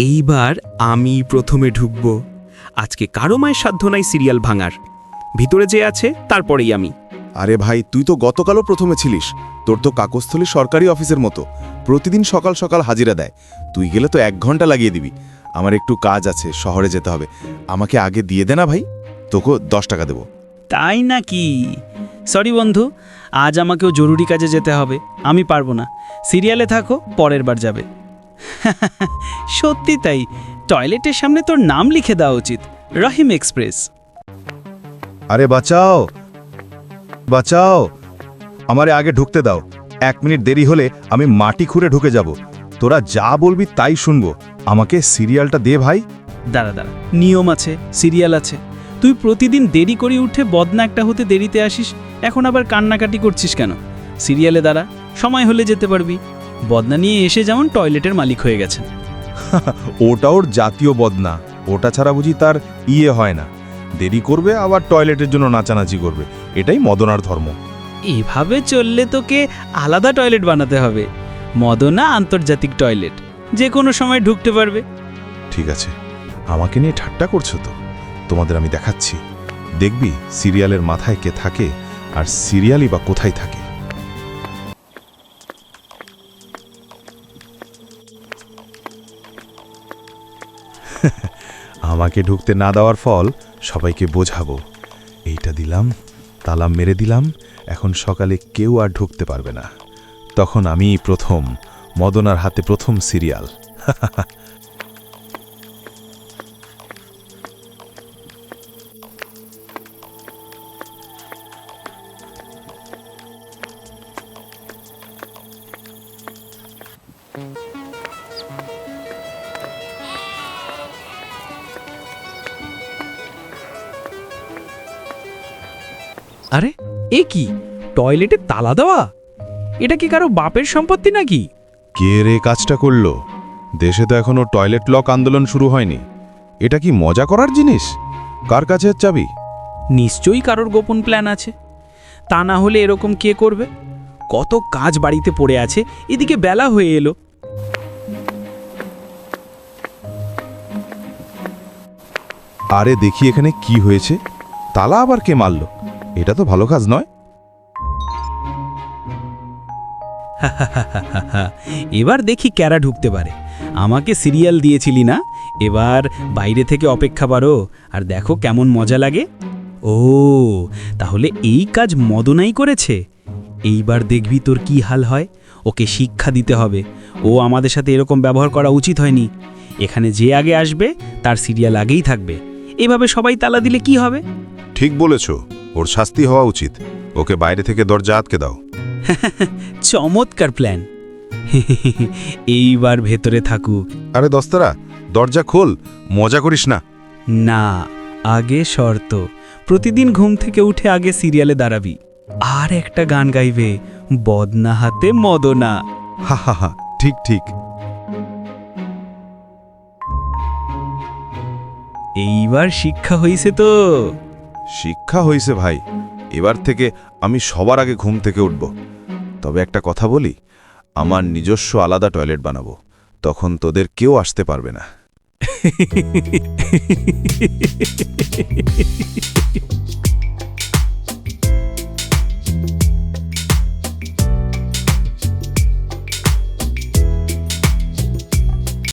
এইবার আমি প্রথমে ঢুকব। আজকে কারও মায়ের সাধ্য নাই সিরিয়াল ভাঙার। ভিতরে যে আছে তারপরেই আমি। আরে ভাই তুই তো গতকালও প্রথমে ছিলিস। তোর তো কাকস্থলী সরকারি অফিসের মতো। প্রতিদিন সকাল সকাল হাজিরা দেয়। তুই গেলে তো এক ঘণ্টা লাগিয়ে দিবি। আমার একটু কাজ আছে শহরে যেতে হবে। আমাকে আগে দিয়ে দে না ভাই? তোকে দশ টাকা দেবো। তাই নাকি? সরি বন্ধু আজ আমাকেও জরুরি কাজে যেতে হবে। আমি পারব না। সিরিয়ালে থাকো পরের বার যাবে। সত্যি তাই। টয়লেটের সামনে তোর নাম লিখে দেওয়া উচিত রহিম এক্সপ্রেস। আরে বাঁচাও বাঁচাও আমারে আগে ঢুকতে দাও। এক মিনিট দেরি হলে আমি মাটি খুঁড়ে ঢুকে যাব। তোরা যা বলবি তাই শুনব। আমাকে সিরিয়ালটা দে ভাই। দাঁড়া দাঁড়া নিয়ম আছে সিরিয়াল আছে। তুই প্রতিদিন দেরি করে উঠে বদনা একটা হতে দেরিতে আসিস এখন আবার কান্নাকাটি করছিস কেন? সিরিয়ালে দাঁড়া সময় হলে যেতে পারবি। বদনা নিয়ে এসে যেমন টয়লেটের মালিক হয়ে গেছেন। ওটা ওর জাতীয় বদনা। ওটা ছাড়া বুঝি তার ইয়ে হয় না। দেরি করবে আবার টয়লেটের জন্য নাচানাচি করবে। এটাই মদনার ধর্ম। এভাবে চললে তোকে আলাদা টয়লেট বানাতে হবে। মদনা আন্তর্জাতিক টয়লেট। যে কোনো সময় ঢুকতে পারবে। ঠিক আছে। আমাকে নিয়ে ঠাট্টা করছ তো? তোমাদের আমি দেখাচ্ছি। দেখবি সিরিয়ালের মাথায় কে থাকে আর সিরিয়ালই বা কোথায় থাকে। আমাকে ঢুকতে না দেওয়ার ফল সবাইকে বোঝাবো। এইটা দিলাম তালা মেরে দিলাম, এখন সকালে কেউ আর ঢুকতে পারবে না। তখন আমি প্রথম, মদনার হাতে প্রথম সিরিয়াল। আরে এ কি? টয়লেটে তালা দেওয়া? এটা কি কারও বাপের সম্পত্তি নাকি? কে রে কাজটা করল? দেশে তো এখনও টয়লেট লক আন্দোলন শুরু হয়নি। এটা কি মজা করার জিনিস? কার কাছে চাবি? নিশ্চয়ই কারোর গোপন প্ল্যান আছে। তা না হলে এরকম কে করবে? কত কাজ বাড়িতে পড়ে আছে এদিকে বেলা হয়ে এলো। আরে দেখি এখানে কি হয়েছে। তালা আবার কে মারল? এটা তো ভালো কাজ নয়। এবার দেখি ক্যারা ঢুকতে পারে। আমাকে সিরিয়াল দিয়েছিলি না? এবার বাইরে থেকে অপেক্ষা পারো আর দেখো কেমন মজা লাগে। ও তাহলে এই কাজ মদনাই করেছে? এইবার দেখবি তোর কি হাল হয়। ওকে শিক্ষা দিতে হবে। ও আমাদের সাথে এরকম ব্যবহার করা উচিত হয়নি। এখানে যে আগে আসবে তার সিরিয়াল আগেই থাকবে। এভাবে সবাই তালা দিলে কি হবে? ঠিক বলেছ। ওর শাস্তি হওয়া উচিত। ওকে বাইরে থেকে দরজা আটকে দাও। চমৎকার প্ল্যান। এইবার ভেতরে থাকুক আরে দস্তারা দরজা খোল মজা করিস না। না আগে শর্ত। প্রতিদিন ঘুম থেকে উঠে আগে সিরিয়ালে দাঁড়াবি। আর একটা গান গাইবে বদনা হাতে মদনা। হা হা হা ঠিক ঠিক। এইবার শিক্ষা হইছে তো। শিক্ষা হয়েছে ভাই, এবার থেকে আমি সবার আগে ঘুম থেকে উঠব। তবে একটা কথা বলি, আমার নিজস্ব আলাদা টয়লেট বানাবো, তখন তোদের কেউ আসতে পারবে না।